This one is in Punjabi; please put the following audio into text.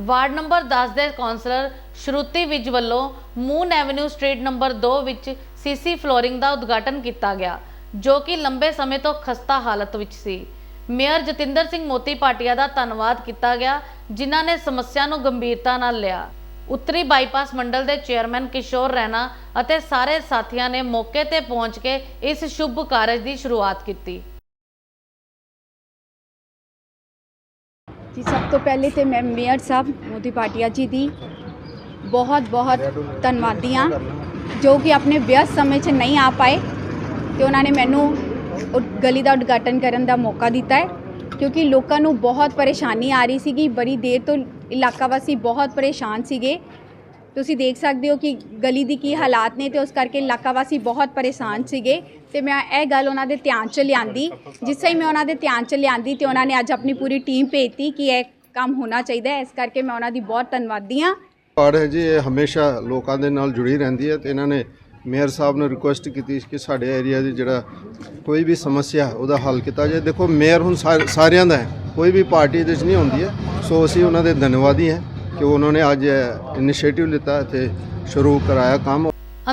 ਵਾਰਡ ਨੰਬਰ 10 ਦੇ ਕੌਂਸਲਰ ਸ਼ਰੂਤੀ ਵਿਜ ਵੱਲੋਂ ਮੂਨ ਐਵਨਿਊ ਸਟਰੀਟ ਨੰਬਰ 2 ਵਿੱਚ ਸੀਸੀ ਫਲੋਰਿੰਗ ਦਾ ਉਦਘਾਟਨ ਕੀਤਾ ਗਿਆ, ਜੋ ਕਿ ਲੰਬੇ ਸਮੇਂ ਤੋਂ ਖਸਤਾ ਹਾਲਤ ਵਿੱਚ ਸੀ। ਮੇਅਰ ਜਤਿੰਦਰ ਸਿੰਘ ਮੋਤੀ ਪਾਟਿਆ ਦਾ ਧੰਨਵਾਦ ਕੀਤਾ ਗਿਆ, ਜਿਨ੍ਹਾਂ ਨੇ ਸਮੱਸਿਆ ਨੂੰ ਗੰਭੀਰਤਾ ਨਾਲ ਲਿਆ। ਉੱਤਰੀ ਬਾਈਪਾਸ ਮੰਡਲ ਦੇ ਚੇਅਰਮੈਨ ਕਿਸ਼ੋਰ ਰੈਣਾ ਅਤੇ ਸਾਰੇ ਸਾਥੀਆਂ ਨੇ ਮੌਕੇ ਤੇ ਪਹੁੰਚ ਕੇ ਇਸ ਸ਼ੁਭ ਕਾਰਜ ਦੀ ਸ਼ੁਰੂਆਤ ਕੀਤੀ। ਜੀ, ਸਭ ਤੋਂ ਪਹਿਲੇ ਤੇ ਮੈਂ ਮੇਅਰ ਸਾਹਿਬ ਮੋਦੀ ਪਾਟਿਆ ਜੀ ਦੀ ਬਹੁਤ ਬਹੁਤ ਧੰਨਵਾਦੀ ਹਾਂ, ਜੋ ਕਿ ਆਪਣੇ ਵਿਅਸਤ ਸਮੇਂ 'ਚ ਨਹੀਂ ਆ ਪਾਏ ਤੇ ਉਹਨਾਂ ਨੇ ਮੈਨੂੰ ਗਲੀ ਦਾ ਉਦਘਾਟਨ ਕਰਨ ਦਾ ਮੌਕਾ ਦਿੱਤਾ ਹੈ, ਕਿਉਂਕਿ ਲੋਕਾਂ ਨੂੰ ਬਹੁਤ ਪਰੇਸ਼ਾਨੀ ਆ ਰਹੀ ਸੀਗੀ, ਬੜੀ ਦੇਰ ਤੋਂ ਇਲਾਕਾ ਵਾਸੀ ਬਹੁਤ ਪਰੇਸ਼ਾਨ ਸੀਗੇ ਤੁਸੀਂ ਦੇਖ ਸਕਦੇ ਹੋ ਕਿ ਗਲੀ ਦੀ ਕੀ ਹਾਲਾਤ ਨੇ ਤੇ ਉਸ ਕਰਕੇ ਇਲਾਕਾ ਵਾਸੀ ਬਹੁਤ ਪਰੇਸ਼ਾਨ ਸੀਗੇ ਤੇ ਮੈਂ ਇਹ ਗੱਲ ਉਹਨਾਂ ਦੇ ਧਿਆਨ 'ਚ ਲਿਆਂਦੀ। ਜਿਸ ਹੀ ਮੈਂ ਉਹਨਾਂ ਦੇ ਧਿਆਨ 'ਚ ਲਿਆਂਦੀ ਤੇ ਉਹਨਾਂ ਨੇ ਅੱਜ ਆਪਣੀ ਪੂਰੀ ਟੀਮ ਭੇਜਤੀ ਕਿ ਇਹ ਕੰਮ ਹੋਣਾ ਚਾਹੀਦਾ ਹੈ। ਇਸ ਕਰਕੇ ਮੈਂ ਉਹਨਾਂ ਦੀ ਬਹੁਤ ਧੰਨਵਾਦੀ ਹਾਂ। ਕਾਰਡ ਹੈ ਜੀ, ਇਹ ਹਮੇਸ਼ਾ ਲੋਕਾਂ ਦੇ ਨਾਲ ਜੁੜੀ ਰਹਿੰਦੀ ਹੈ ਤੇ ਇਹਨਾਂ ਨੇ ਮੇਅਰ ਸਾਹਿਬ ਨੂੰ ਰਿਕੁਐਸਟ ਕੀਤੀ ਕਿ ਸਾਡੇ ਏਰੀਆ ਦੀ ਜਿਹੜਾ ਕੋਈ ਵੀ ਸਮੱਸਿਆ ਉਹਦਾ ਹੱਲ ਕੀਤਾ ਜਾਏ। ਦੇਖੋ, ਮੇਅਰ ਹੁਣ ਸਾਰ- ਸਾਰਿਆਂ ਦਾ ਹੈ, ਕੋਈ ਵੀ ਪਾਰਟੀ ਇਹਦੇ 'ਚ ਨਹੀਂ ਹੁੰਦੀ ਹੈ। ਸੋ ਅਸੀਂ ਉਹਨਾਂ ਦੇ ਧੰਨਵਾਦੀ ਹਾਂ। ਕਿ ਉਹਨਾਂ ਨੇ ਅੱਜ ਇਨੀਸ਼ੀਏਟਿਵ ਲਿੱਤਾ ਤੇ ਸ਼ੁਰੂ ਕਰਾਇਆ ਕੰਮ।